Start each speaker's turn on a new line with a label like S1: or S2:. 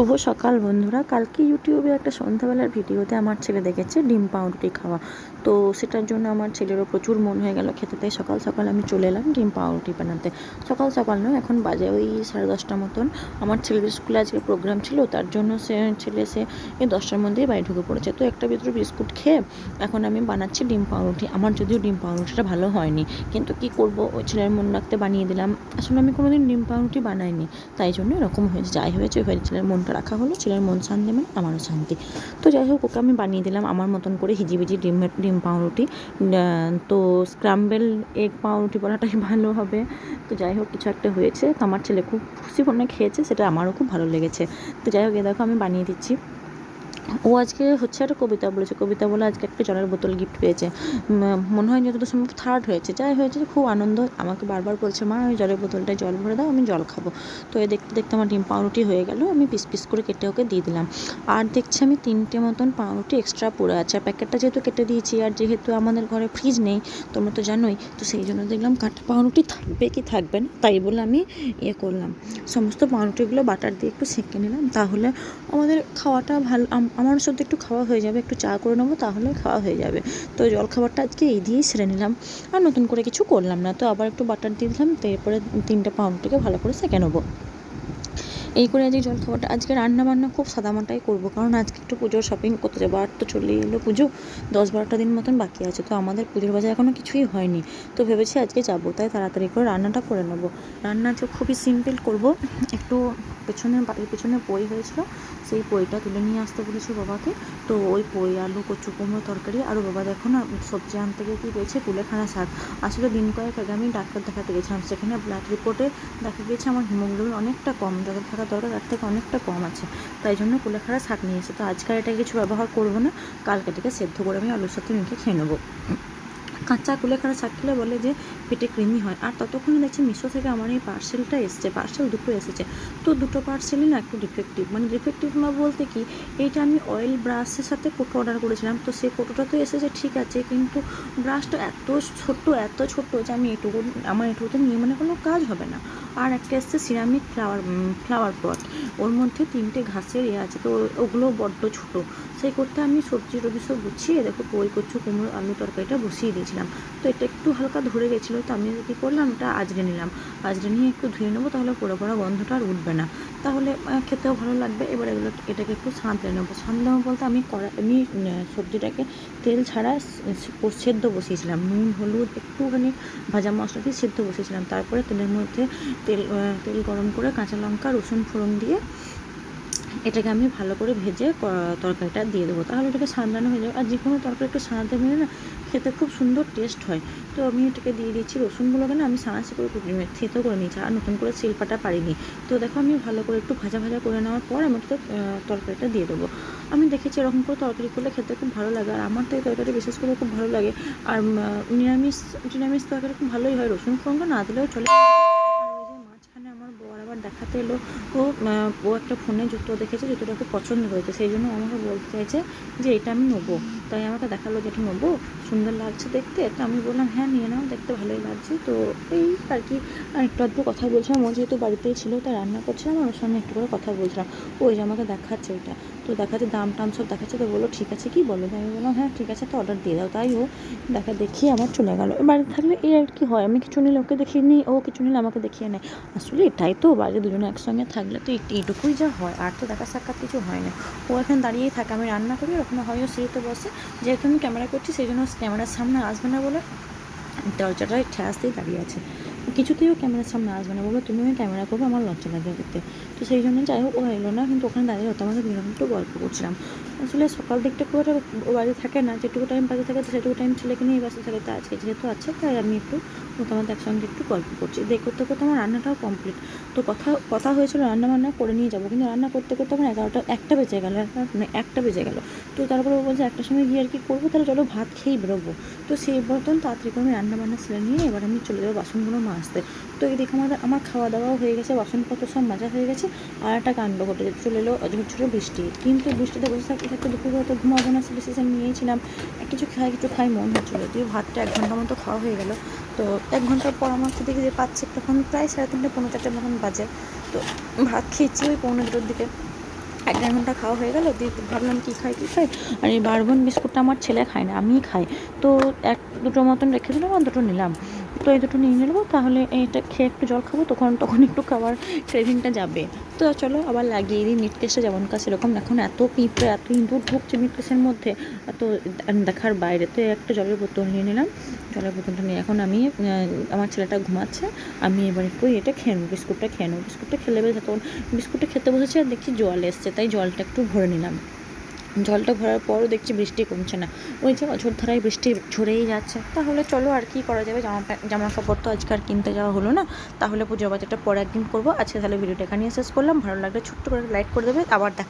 S1: শুভ সকাল বন্ধুরা। কালকে ইউটিউবে একটা সন্ধ্যাবেলার ভিডিওতে আমার ছেলে দেখেছে ডিম পাউরুটি খাওয়া। তো সেটার জন্য আমার ছেলেরও প্রচুর মন হয়ে গেল খেতে তাই সকাল সকাল আমি চলে এলাম ডিম পাউরুটি বানাতে। সকাল সকাল নয়, এখন বাজে ওই সাড়ে দশটা মতন। আমার ছেলেদের স্কুলে আজকে প্রোগ্রাম ছিল, তার জন্য সে ছেলে সে এই দশটার মধ্যেই বাড়ি ঢুকে পড়েছে। তো একটা ভিতরে বিস্কুট খেয়ে এখন আমি বানাচ্ছি ডিম পাউরুটি। আমার যদিও ডিম পাউরুটিটা ভালো হয়নি, কিন্তু কি করব? ওই ছেলের মন রাখতে বানিয়ে দিলাম। আসলে আমি কোনোদিন ডিম পাউরুটি বানাইনি, তাই জন্য এরকম হয়েছে। যাই হয়েছে হয়েছে ছেলের মনটা রাখা হলো, ছেলের মন শান্তি মানে আমারও শান্তি। তো যাই হোক, ওকে আমি বানিয়ে দিলাম। আমার মতন করে হিজিবিজি ডিমের ডিম পাউরুটি তো স্ক্রাম্বেল এগ পাউরুটি বলাটাই ভালো হবে। তো যাই হোক, কিছু একটা হয়েছে। তো আমার ছেলে খুব খুশি মনে খেয়েছে, সেটা আমারও খুব ভালো লেগেছে। তো যাই হোক, এ দেখো আমি বানিয়ে দিচ্ছি। ও আজকে হচ্ছে একটা কবিতা বলেছে। কবিতা বলে আজকে একটা জলের বোতল গিফট পেয়েছে। মনে হয় যতটা সম্ভব থার্ড হয়েছে। যাই হয়েছে, খুব আনন্দ। আমাকে বারবার বলছে, মা, ওই জলের বোতলটায় জল ভরে দাও, আমি জল খাব। তো এ দেখতে দেখতে আমার ডিম পাউরুটি হয়ে গেল। আমি পিস পিস করে কেটে ওকে দিয়ে দিলাম। আর দেখছি আমি তিনটে মতন পাউরুটি এক্সট্রা পড়ে আছে। আর প্যাকেটটা যেহেতু কেটে দিয়েছি, আর যেহেতু আমাদের ঘরে ফ্রিজ নেই, তোমরা তো জানোই, তো সেই জন্য দেখলাম কাঁটা পাউরুটি থাকবে কি থাকবে না, তাই বলে আমি ইয়ে করলাম। সমস্ত পাউরুটিগুলো বাটার দিয়ে একটু সেঁকে নিলাম। তাহলে আমাদের খাওয়াটা ভালো আমার সাথে একটু খাওয়া হয়ে যাবে, একটু চা করে নেব তাহলে খাওয়া হয়ে যাবে। তো জল খাবারটা আজকে এই দিয়েই সেরে নিলাম। আর নতুন করে কিছু করলাম না। তো আবার একটু বাটার দিয়ে দিলাম তো এরপরে তিনটে পাউরুটিকে ভালো করে সেঁকে নেব। এই করে আজকে জল খাবারটা আজকে রান্না বান্না খুব সাদামাটাই করব। কারণ আজকে একটু পুজোর শপিং করতে যাব। আর তো চলেই এলো পুজো। দশ বারোটা দিন মতন বাকি আছে। তো আমাদের পুজোর বাজার এখনও কিছুই হয়নি। তো ভেবেছি আজকে যাব। তাই তাড়াতাড়ি করে রান্নাটা করে নেব। রান্না তো খুবই সিম্পল করব। একটু পেছনে, বাড়ির পেছনে বই হয়েছিল। সেই পইটা তুলে নিয়ে আসতে বলেছি বাবাকে। তো ওই পই, আলু, কচু, কুমড়ো তরকারি, আর বাবা দেখো না, সবজি আনতে গিয়ে কী পেয়েছে? কুলেখাড়া শাক। আসলে দিন কয়েক আগে আমি ডাক্তার দেখাতে গেছিলাম, সেখানে ব্লাড রিপোর্টে দেখা গিয়েছে আমার হিমোগ্লোবিন অনেকটা কম যত থাকা দরকার, তার থেকে অনেকটা কম আছে। তাই জন্য কুলেখাড়া শাক নিয়ে এসে তো আজকাল এটা কিছু ব্যবহার করব না, কালকে সেদ্ধ করে আমি আলুর সাথে মেখে খেয়ে নেব। কাঁচা কুলেখাড়া শাক খেলে বলে যে পেটে কৃমি হয়। আর ততক্ষণে দেখছি মিশো থেকে আমার এই পার্সেলটা এসছে পার্সেল দুটো এসেছে। তো দুটো পার্সেলই না একটু ডিফেক্টিভ মানে ডিফেক্টিভ না বলতে কি, এইটা আমি অয়েল ব্রাশের সাথে কোটো অর্ডার করেছিলাম। তো সেই কোটোটা তো এসেছে, ঠিক আছে। কিন্তু ব্রাশটা এত ছোট্ট এত ছোট্ট যে আমি এটুকু, আমার এটুকুতে নিয়ে মানে কোনো কাজ হবে না। আর একটা এসছে সিরামিক ফ্লাওয়ার ফ্লাওয়ার পট ওর মধ্যে তিনটে ঘাসের ইয়ে আছে। তো ওগুলো বড্ড ছোট। সেই করতে আমি সবজি টবজি সব গুছিয়ে, দেখো, পই কচু, কুমড়ো, আলু তরকারিটা বসিয়ে দিয়েছিলাম। তো এটা একটু হালকা ধরে গেছিল, তো আমি কী করলাম এটা আজরে নিলাম। আজরে নিয়ে একটু ধুয়ে নেব, তাহলে পোড়া পোড়া গন্ধটা আর উঠবে না। তাহলে খেতেও ভালো লাগবে। এবার এগুলো, এটাকে একটু সাঁতলে নেব। সাঁতলে নেব বলতে আমি কড়া, আমি সবজিটাকে তেল ছাড়া সেদ্ধ বসিয়েছিলাম। নুন, হলুদ, একটুখানি ভাজা মশলা দিয়ে সেদ্ধ বসিয়েছিলাম। তারপরে তেলের মধ্যে তেল তেল গরম করে কাঁচা লঙ্কা, রসুন ফোড়ন দিয়ে এটাকে আমি ভালো করে ভেজে তরকারিটা দিয়ে দেবো। তাহলে এটাকে সাঁতলানো হয়ে যাবে। আর যে কোনো তরকারি একটু সাঁতলে নিলে না, খেতে খুব সুন্দর টেস্ট হয়। তো আমি এটাকে দিয়ে দিচ্ছি রসুনগুলোকে না, আমি সাঁড়াশি করে থেতো করে নিয়েছি, আর নতুন করে শিল্পাটা পারিনি। তো দেখো, আমি ভালো করে একটু ভাজা ভাজা করে নেওয়ার পর আমি ওটাতে তরকারিটা দিয়ে দেবো। আমি দেখেছি এরকম করে তরকারি করলে খেতে খুব ভালো লাগে, আর আমার এই তরকারি বিশেষ করে খুব ভালো লাগে। আর নিরামিষ নিরামিষ তরকারি খুব ভালোই হয়। রসুন ফোড়নটা না দিলেও চলে। দেখাতে এলো। ও ও একটা ফোনে জুতো দেখেছে, জুতোটা খুব পছন্দ হয়েছে। সেই জন্য আমাকে বলতে চাইছে যে, এটা আমি নেব। তাই আমাকে দেখাল যে, এটা নেব? সুন্দর লাগছে দেখতে? তো আমি বললাম হ্যাঁ নিয়ে নাও, দেখতে ভালোই লাগছে। তো এই আর কি একটু আধটু কথা বলছিলাম। ও যেহেতু বাড়িতেই ছিল, তাই রান্না করছিলাম ওর সঙ্গে একটু করে কথা বলছিলাম। ওই যে আমাকে দেখাচ্ছে ওইটা তো দেখাচ্ছে দাম টাম সব দেখাচ্ছে, তো বলল, ঠিক আছে, কি বলো? আমি বললাম হ্যাঁ ঠিক আছে তো অর্ডার দিয়ে দাও। তাই ও দেখা দেখিয়ে আমার চলে গেলো। বাড়িতে থাকলে এই আর কি হয়, আমি কিছু নিলে ওকে দেখিয়ে নিই, ও কিছু নিলে আমাকে দেখিয়ে নেয়। আসলে এটাই তো বাইরে দুজনে একসঙ্গে থাকলে তো এই- এইটুকুই যা হয়, আর তো দেখা সাক্ষাৎ কিছু হয় না। ও এখানে দাঁড়িয়েই থাকে, আমি রান্না করি ওখানে হয় ও সিঁড়িতে বসে, যেহেতু আমি ক্যামেরা করছি, সেই জন্য ক্যামেরার সামনে আসবে না বলে দরজাটায় ঠেস দিয়ে দাঁড়িয়ে আছে। কিছুতেই ও ক্যামেরার সামনে আসবে না বলল তুমিও ক্যামেরা করবে, আমার লজ্জা লাগে দেখতে। তো সেই জন্য যাই হোক ও এলো না, কিন্তু ওখানে দাঁড়িয়ে হতো আমাদের দুজন একটু গল্প করছিলাম। আসলে সকাল দিকটা খুব একটা ও বাড়ি থাকে না, যেটুকু টাইম বাড়ি থাকে, তো সেটুকু টাইম ছেলেকে নিয়ে ব্যস্ত থাকে। তা আজকে যেহেতু আছে, তাই আমি একটু তোমাদের একসঙ্গে একটু গল্প করছি। দেখ করতে করতে আমার রান্নাটাও কমপ্লিট তো কথা কথা হয়েছিল রান্না বান্না করে নিয়ে যাব, কিন্তু রান্না করতে করতে আমার এগারোটা, একটা বেজে গেলো মানে একটা বেজে গেলো। তো তারপরে ও বলছে, একটার সময় গিয়ে আর কি করব? তাহলে চলো ভাত খেয়েই বেরোবো। তো সেই মতন তাড়াতাড়ি করে আমি রান্না বান্না সেরে নিয়ে এবার আমি চলে যাব বাসনগুলো মাজতে। তো এদিকে আমাদের, আমার খাওয়া দাওয়াও হয়ে গেছে, বাসনপত্র সব মাজা হয়ে গেছে, আর একটা কাণ্ড ঘটে চলে এলো, ঝুরঝুরে বৃষ্টি। কিন্তু বৃষ্টিতে বসে থাকতে থাকতে দুপুরে তো ঘুমাবো না সে ডিসিশন নিয়েছিলাম। কিছু খাই কিছু খাই, মন হচ্ছিল। দিয়ে ভাতটা এক ঘণ্টা মতো খাওয়া হয়ে গেলো। তো এক ঘণ্টার পর আমার খেতে খেতে পাচ্ছে তখন প্রায় সাড়ে তিনটে পনেরো চারটে মতন বাজে। তো ভাত খেয়েছি ওই পৌনে দুটোর দিকে। এক দেড় ঘণ্টা খাওয়া হয়ে গেল, দিয়ে ভাবলাম কী খাই কী খাই? আর এই বারবন বিস্কুটটা আমার ছেলে খায় না, আমিই খাই। তো এক, দুটো মতন রেখে দিলাম আর দুটো নিলাম। তো এই দুটো নিয়ে নেব, তাহলে এইটা খেয়ে একটু জল খাব, তখন তখন একটু খাবার ক্রেভিংটা যাবে। তো চলো আবার লাগিয়ে দিই নিট কেসে যেমন কাজ সেরকম। এখন এত পিঁপড়ে এত ইঁদুর ঢুকছে নিট কেসের মধ্যে এত দেখার বাইরে তো একটা জলের বোতল নিয়ে নিলাম। জলের বোতলটা নিয়ে এখন আমি আমার ছেলেটা ঘুমাচ্ছে। আমি এবার একটু এটা খেয়ে নেব, বিস্কুটটা খেয়ে নেব। বিস্কুটটা খেলে বেশ তখন বিস্কুটটা খেতে বসেছি আর দেখছি জল এসছে, তাই জলটা একটু ভরে নিলাম। জলটা ভরার পরও দেখছি বৃষ্টি কমছে না। ওই যে অযোধ্যারায় বৃষ্টি ঝরেই যাচ্ছে। তাহলে চলো আর কি করা যাবে? জামা জামা কাপড় তো আজকে আর কিনতে যাওয়া হলো না। তাহলে পুজো বাজারটা পরে একদিন করব। আজকে তাহলে ভিডিওটা এখানেই শেষ করলাম। ভালো লাগলে ছোট্ট করে লাইক করে দেবে। আবার দেখা